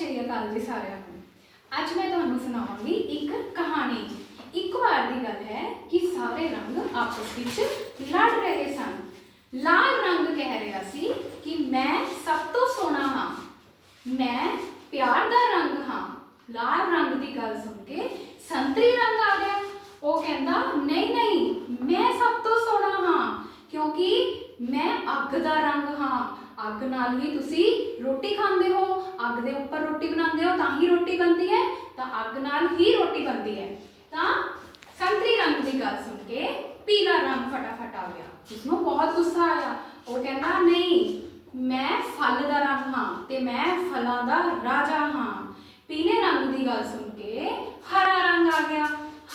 ਸ਼੍ਰੀ ਅਕਾਲ ਜੀ ਸਾਰਿਆਂ ਨੂੰ। ਅੱਜ ਮੈਂ ਤੁਹਾਨੂੰ ਸੁਣਾਵਾਂਗੀ ਇੱਕ ਕਹਾਣੀ। ਇੱਕ ਵਾਰ ਦੀ ਗੱਲ ਹੈ ਕਿ ਸਾਰੇ ਰੰਗ ਆਪਸ ਵਿੱਚ ਲੜ ਰਹੇ ਸਨ। ਲਾਲ ਰੰਗ ਕਹਿ ਰਿਹਾ ਸੀ ਕਿ ਮੈਂ ਸਭ ਤੋਂ ਸੋਹਣਾ ਹਾਂ। ਮੈਂ ਪਿਆਰ ਦਾ ਰੰਗ ਹਾਂ। ਲਾਲ ਰੰਗ ਦੀ ਗੱਲ ਸੁਣ ਕੇ ਸੰਤਰੀ ਰੰਗ ਆ ਗਿਆ। ਉਹ ਕਹਿੰਦਾ, ਨਹੀਂ ਨਹੀਂ, ਮੈਂ ਸਭ ਤੋਂ ਸੋਹਣਾ ਹਾਂ, ਕਿਉਂਕਿ ਮੈਂ ਅੱਗ ਦਾ ਰੰਗ ਹਾਂ। ਅੱਗ ਨਾਲ ਹੀ ਤੁਸੀਂ ਰੋਟੀ ਖਾਂਦੇ ਹੋ। ਅੱਗ ਦੇ ਉੱਪਰ ਰੋਟੀ ਬਣਾਉਂਦੇ ਹੋ, ਤਾਂ ਹੀ ਰੋਟੀ ਬਣਦੀ ਹੈ। ਤਾਂ ਅੱਗ ਨਾਲ ਹੀ ਰੋਟੀ ਬਣਦੀ ਹੈ। ਤਾਂ ਸੰਤਰੀ ਰੰਗ ਦੀ ਗੱਲ ਸੁਣ ਕੇ ਪੀਲਾ ਰੰਗ ਫਟਾਫਟ ਆ ਗਿਆ। ਉਸਨੂੰ ਬਹੁਤ ਗੁੱਸਾ ਆਇਆ। ਉਹ ਕਹਿੰਦਾ, ਨਹੀਂ, ਮੈਂ ਫਲ ਦਾ ਰੰਗ ਹਾਂ ਤੇ ਮੈਂ ਫਲਾਂ ਦਾ ਰਾਜਾ ਹਾਂ। ਪੀਲੇ ਰੰਗ ਦੀ ਗੱਲ ਸੁਣ ਕੇ ਹਰਾ ਰੰਗ ਆ ਗਿਆ।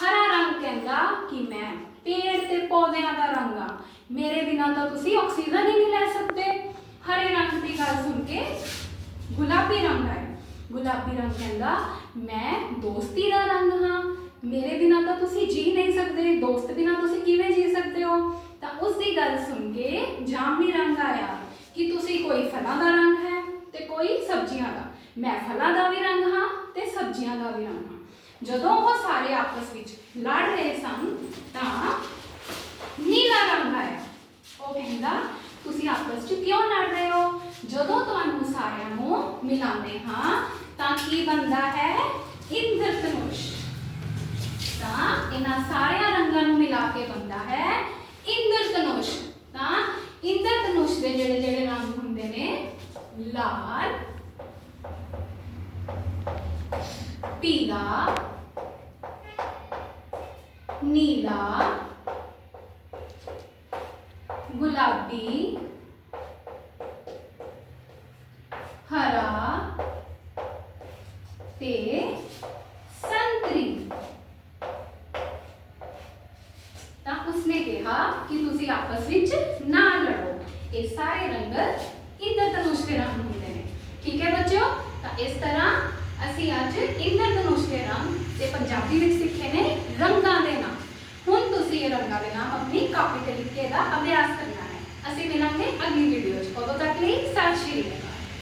ਹਰਾ ਰੰਗ ਕਹਿੰਦਾ ਕਿ ਮੈਂ ਪੇੜ ਤੇ ਪੌਦਿਆਂ ਦਾ ਰੰਗ ਹਾਂ। ਮੇਰੇ ਬਿਨਾਂ ਤਾਂ ਤੁਸੀਂ ਆਕਸੀਜਨ ਹੀ ਨਹੀਂ ਲੈ ਸਕਦੇ ਹਰੇ ਰੰਗ ਦੀ ਗੱਲ ਸੁਣ ਕੇ ਗੁਲਾਬੀ ਰੰਗ ਆਇਆ ਗੁਲਾਬੀ ਰੰਗ ਕਹਿੰਦਾ, ਮੈਂ ਦੋਸਤੀ ਦਾ ਰੰਗ ਹਾਂ। ਮੇਰੇ ਬਿਨਾਂ ਤਾਂ ਤੁਸੀਂ ਜੀ ਨਹੀਂ ਸਕਦੇ। ਦੋਸਤ ਬਿਨਾਂ ਤੁਸੀਂ ਕਿਵੇਂ ਜੀ ਸਕਦੇ ਹੋ? ਤਾਂ ਉਸ ਦੀ ਗੱਲ ਸੁਣ ਕੇ ਜਾਮਨੀ ਰੰਗ ਆਇਆ ਕਿ ਤੁਸੀਂ ਕੋਈ ਫਲਾਂ ਦਾ ਰੰਗ ਹੈ ਤੇ ਕੋਈ ਸਬਜ਼ੀਆਂ ਦਾ। ਮੈਂ ਫਲਾਂ ਦਾ ਵੀ ਰੰਗ ਹਾਂ ਤੇ ਸਬਜ਼ੀਆਂ ਦਾ ਵੀ ਰੰਗ ਹਾਂ। ਜਦੋਂ ਉਹ ਸਾਰੇ ਆਪਸ ਵਿੱਚ ਲੜ ਰਹੇ ਸਨ, ਤਾਂ ਨੀਲਾ ਰੰਗ ਆਇਆ। ਉਹ ਕਹਿੰਦਾ, ਤੁਸੀਂ ਆਪਸ 'ਚ ਕਿਉਂ ਲੜ ਰਹੇ ਹੋ ਜਦੋਂ ਤੁਹਾਨੂੰ ਸਾਰਿਆਂ ਨੂੰ ਮਿਲਾਉਂਦੇ ਹਾਂ ਤਾਂ ਕੀ ਬਣਦਾ ਹੈ? ਇੰਦਰਧਨੁਸ਼ ਤਾਂ ਇਹਨਾਂ ਸਾਰਿਆਂ ਰੰਗਾਂ ਨੂੰ ਮਿਲਾ ਕੇ ਬਣਦਾ ਹੈ ਇੰਦਰਧਨੁਸ਼ ਤਾਂ ਇੰਦਰਧਨੁਸ਼ ਦੇ ਜਿਹੜੇ ਜਿਹੜੇ ਰੰਗ ਹੁੰਦੇ ਨੇ, ਲਾਲ, ਪੀਲਾ, ਨੀਲਾ, ਗੁਲਾਬੀ ਹਰਾ ਤੇ ਸੰਤਰੀ। ਤਾਂ ਉਸਨੇ ਕਿਹਾ ਕਿ ਤੁਸੀਂ ਆਪਸ ਵਿੱਚ ਨਾ ਲੜੋ। ਇਹ ਸਾਰੇ ਰੰਗ ਇੰਦਰਧਨੁਸ਼ ਦੇ ਰੰਗ ਹੁੰਦੇ ਨੇ। ਠੀਕ ਹੈ ਬੱਚਿਓ? ਤਾਂ ਇਸ ਤਰ੍ਹਾਂ ਅਸੀਂ ਅੱਜ ਇੰਦਰਧਨੁਸ਼ ਦੇ ਰੰਗ ਤੇ ਪੰਜਾਬੀ ਵਿੱਚ ਸਿੱਖੇ ਨੇ।